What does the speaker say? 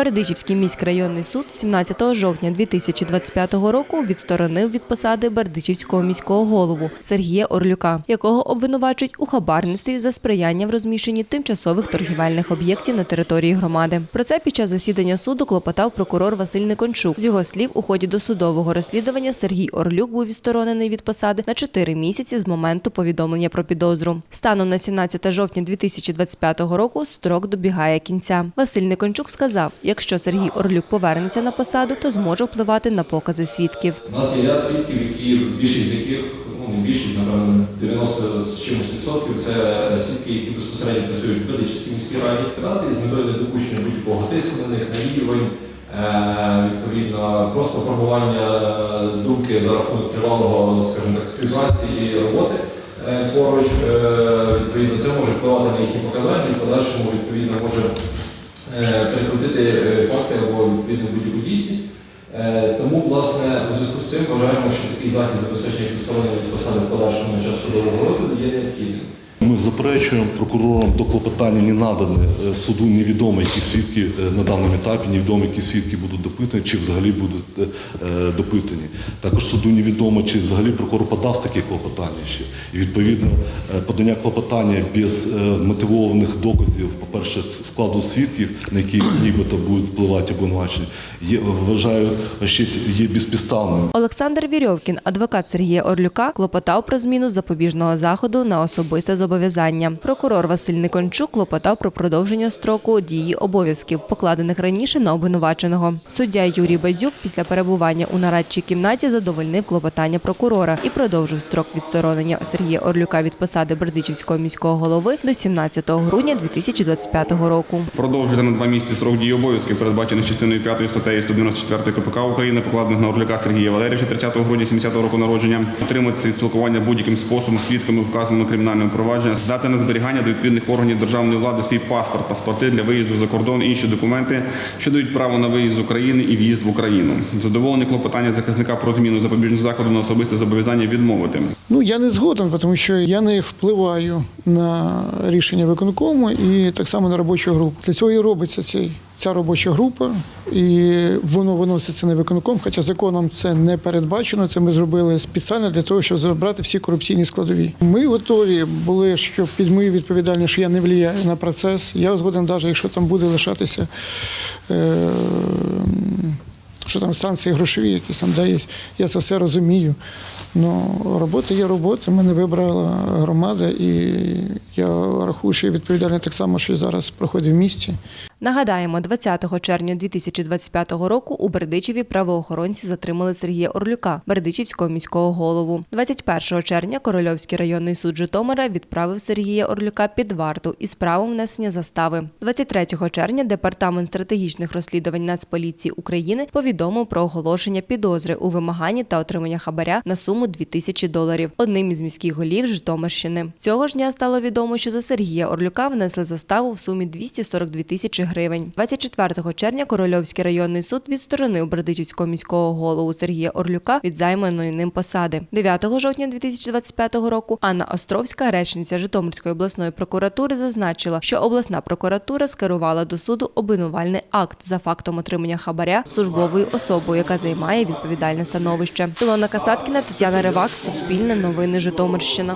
Бердичівський міськрайонний суд 17 жовтня 2025 року відсторонив від посади Бердичівського міського голову Сергія Орлюка, якого обвинувачують у хабарництві за сприяння в розміщенні тимчасових торгівельних об'єктів на території громади. Про це під час засідання суду клопотав прокурор Василь Никончук. З його слів, у ході досудового розслідування Сергій Орлюк був відсторонений від посади на 4 місяці з моменту повідомлення про підозру. Станом на 17 жовтня 2025 року строк добігає кінця. Василь Никончук сказав, якщо Сергій Орлюк повернеться на посаду, то зможе впливати на покази свідків. У нас є ряд свідків, які більшість з яких, ну не більшість, напевно, 90 з чимось відсотків, це свідки, які безпосередньо працюють в Бердичівській міській раді ради з метою недопущення будь-якого тиску на них, навіювань, е, відповідно, просто формування думки за рахунок тривалого, скажімо так, співпраці і роботи е, поруч. Е, Відповідно, це може впливати на їхні показання і в подальшому відповідно може е, перекрутити е, факти або відповідно будь-яку дійсність. Е, Тому, власне, у зв'язку з цим вважаємо, що такий захід забезпечення від посади в подальшому на час судового розгляду є необхідним. Заперечуємо прокурорам до клопотання не надане е, суду невідомо, які свідки е, на даному етапі, невідомо, які свідки будуть допитані, чи взагалі будуть е, допитані. Також суду невідомо, чи взагалі прокурор подасть таке клопотання ще. І відповідно подання клопотання без мотивованих доказів, по-перше, складу свідків, на які нібито будуть впливати обвинувачення, є вважаю, ще є безпідставним. Олександр Вірьовкін, адвокат Сергія Орлюка, клопотав про зміну запобіжного заходу на особисте зобов'язання. Прокурор Василь Никончук клопотав про продовження строку дії обов'язків, покладених раніше на обвинуваченого. Суддя Юрій Базюк після перебування у нарадчій кімнаті задовольнив клопотання прокурора і продовжив строк відсторонення Сергія Орлюка від посади Бердичівського міського голови до 17 грудня 2025 року. Продовжити на два місяці строк дії обов'язків, передбачених частиною 5 статтею 194 КПК України, покладених на Орлюка Сергія Валерійовича 30 грудня 70 року народження, отримати спілкування будь-яким способом свідками вказаного кримінального провадження, здати на зберігання до відповідних органів державної влади свій паспорт, паспорти для виїзду за кордон, і інші документи, що дають право на виїзд з України і в'їзд в Україну. Задоволені клопотання захисника про зміну запобіжного заходу на особисте зобов'язання відмовити. Ну я не згоден, тому що я не впливаю на рішення виконкому і так само на робочу групу. Для цього і робиться цей, ця робоча група, і воно виноситься на виконком. Хоча законом це не передбачено. Це ми зробили спеціально для того, щоб забрати всі корупційні складові. Ми готові були, що під мою відповідальність, що я не впливаю на процес. Я згоден, навіть якщо там буде лишатися. Е- що там санкції грошові, якісь там є. Я це все розумію. Ну, робота є робота, мене вибрала громада, і я рахую, що відповідальний так само, що і зараз проходить в місті. Нагадаємо, 20 червня 2025 року у Бердичеві правоохоронці затримали Сергія Орлюка, Бердичівського міського голову. 21 червня Корольовський районний суд Житомира відправив Сергія Орлюка під варту із правом внесення застави. 23 червня департамент стратегічних розслідувань Нацполіції України повідомив про оголошення підозри у вимаганні та отримання хабаря на суму 2000 доларів. Одним із міських голів Житомирщини. Цього ж дня стало відомо, що за Сергія Орлюка внесли заставу в сумі 242 тисячі гривень. 24 червня Корольовський районний суд відсторонив Бердичівського міського голову Сергія Орлюка від займаної ним посади. 9 жовтня 2025 року Анна Островська, речниця Житомирської обласної прокуратури, зазначила, що обласна прокуратура скерувала до суду обвинувальний акт за фактом отримання хабаря службовою особою, яка займає відповідальне становище. Ілона Касаткіна, Тетяна Ривак, Суспільне новини Житомирщина.